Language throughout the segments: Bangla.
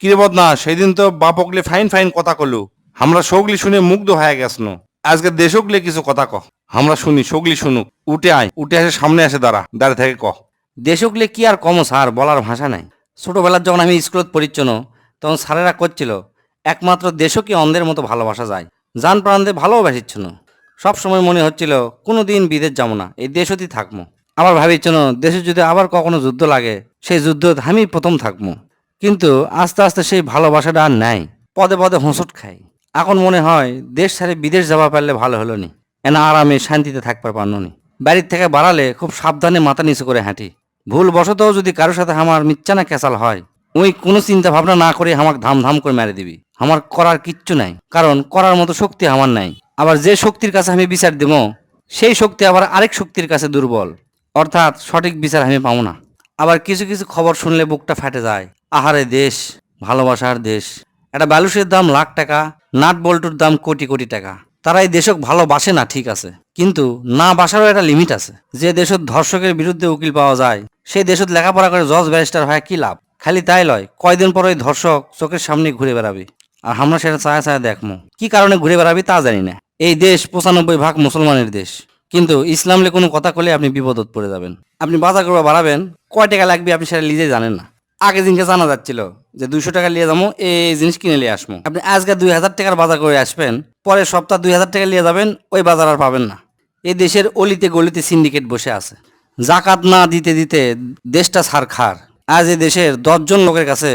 কিরে বদনা, সেদিন তো বাপকলে ফাইন ফাইন কথা কলু। আমরা সগলি শুনে মুগ্ধ হয়ে গেছন। আজকে দেশকলে কিছু কথা ক। আমরা শুনি, সগলি শুনুক। উঠে আয়, উঠে আসে সামনে আসে দাঁড়া, দাঁড়িয়ে থেকে ক। দেশকলে কি আর কম স্যার, বলার ভাষা নাই। ছোটবেলার যখন আমি স্কুলত পড়িচ্ছন, তখন স্যারেরা করছিল, একমাত্র দেশকে অন্ধের মতো ভালোবাসা যায়। যান প্রাণদের ভালোবাসিচ্ছন। সব সময় মনে হচ্ছিল কোনো দিন বিদেশ যাব না, এই দেশতেই থাকব আবার ভাবিচ্ছন, দেশে যদি আবার কখনো যুদ্ধ লাগে, সেই যুদ্ধ আমি প্রথম থাকব কিন্তু আস্তে আস্তে সেই ভালোবাসাটা আর নাই। পদে পদে হোঁসট খাই। এখন মনে হয় দেশ ছেড়ে বিদেশ যাওয়া পারলে ভালো হলো নি। এনা আরামে শান্তিতে থাকতে পারনো নি। বাড়ির থেকে বাড়ালে খুব সাবধানে মাথা নিচু করে হাঁটি। ভুল বশতও যদি কারোর সাথে আমার মিচ্ছানা ক্যাসাল হয়, ওই কোনো চিন্তা ভাবনা না করে আমাকে ধাম ধাম করে মেরে দিবি। আমার করার কিচ্ছু নাই। কারণ করার মতো শক্তি আমার নাই। আবার যে শক্তির কাছে আমি বিচার দেব, সেই শক্তি আবার আরেক শক্তির কাছে দুর্বল। অর্থাৎ সঠিক বিচার আমি পাবো না। আবার কিছু কিছু খবর শুনলে বুকটা ফেটে যায়। আহারে দেশ, ভালোবাসার দেশ। একটা বালুসের দাম লাখ টাকা, নাট বল্টুর দাম কোটি কোটি টাকা। তারা এই দেশক ভালোবাসে না, ঠিক আছে। কিন্তু না বাসারও একটা লিমিট আছে। যে দেশত ধর্ষকের বিরুদ্ধে উকিল পাওয়া যায়, সেই দেশত লেখাপড়া করে জজ ব্যারিস্টার হয়, কি লাভ? খালি তাই লয়, কয়দিন পর ওই ধর্ষক চোখের সামনে ঘুরে বেড়াবে। আর আমরা সেটা ছায়া ছায়া দেখমো। কি কারণে ঘুরে বেড়াবি তা জানি না। এই দেশ পঁচানব্বই ভাগ মুসলমানের দেশ। কিন্তু ইসলামলে কোনো কথা কলে আপনি বিপদত পড়ে যাবেন। আপনি বাজার করবা বাড়াবেন, কয় টাকা লাগবে আপনি সেটা নিজেই জানেন না। আগে দিনকে জানা যাচ্ছিল যে দুইশো টাকা নিয়ে যাব, এই জিনিস কিনে নিয়ে আসব আপনি আজকে দুই হাজার টাকার বাজার করে আসবেন, পরের সপ্তাহ দুই হাজার টাকা নিয়ে যাবেন, ওই বাজার আর পাবেন না। এই দেশের অলিতে গলিতে সিন্ডিকেট বসে আছে। জাকাত না দিতে দিতে দেশটা ছারখার আজ এই দেশের দশজন লোকের কাছে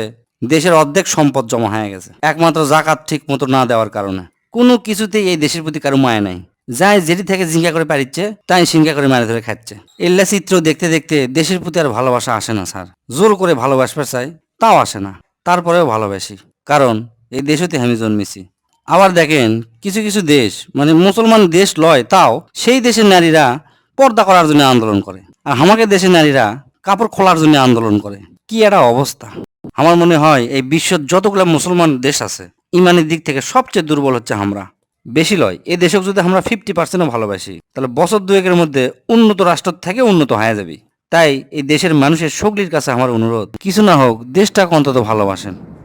দেশের অর্ধেক সম্পদ জমা হয়ে গেছে। একমাত্র জাকাত ঠিক মতো না দেওয়ার কারণে। কোনো কিছুতেই এই দেশের প্রতি কারও মায়া নাই। যাই যেটি থেকে জিঙ্গা করে পারিচ্ছে তাই সিঙ্গা করে মারে ধরে খাচ্ছে। এল্লা চিত্র দেখতে দেখতে দেশের প্রতি আর ভালোবাসা আসে না, স্যার। জোর করে ভালোবাসবার চাই, তাও আসে না। তারপরেও ভালোবাসি, কারণ এই দেশতে আমি জন্মেছি। আবার দেখেন, কিছু কিছু দেশ মানে মুসলমান দেশ লয়, তাও সেই দেশের নারীরা পর্দা করার জন্য আন্দোলন করে। আর আমাকে দেশের নারীরা কাপড় খোলার জন্য আন্দোলন করে। কি একটা অবস্থা। আমার মনে হয় এই বিশ্বর যতগুলো মুসলমান দেশ আছে, ইমানের দিক থেকে সবচেয়ে দুর্বল হচ্ছে আমরা। বেশি লয়। এ দেশক যদি আমরা ফিফটি পার্সেন্টও ভালোবাসি, তাহলে বছর দুয়েকের মধ্যে উন্নত রাষ্ট্র থেকে উন্নত হয়ে যাবে। তাই এই দেশের মানুষের সকলির কাছে আমার অনুরোধ, কিছু না হোক দেশটাকে অন্তত ভালোবাসেন।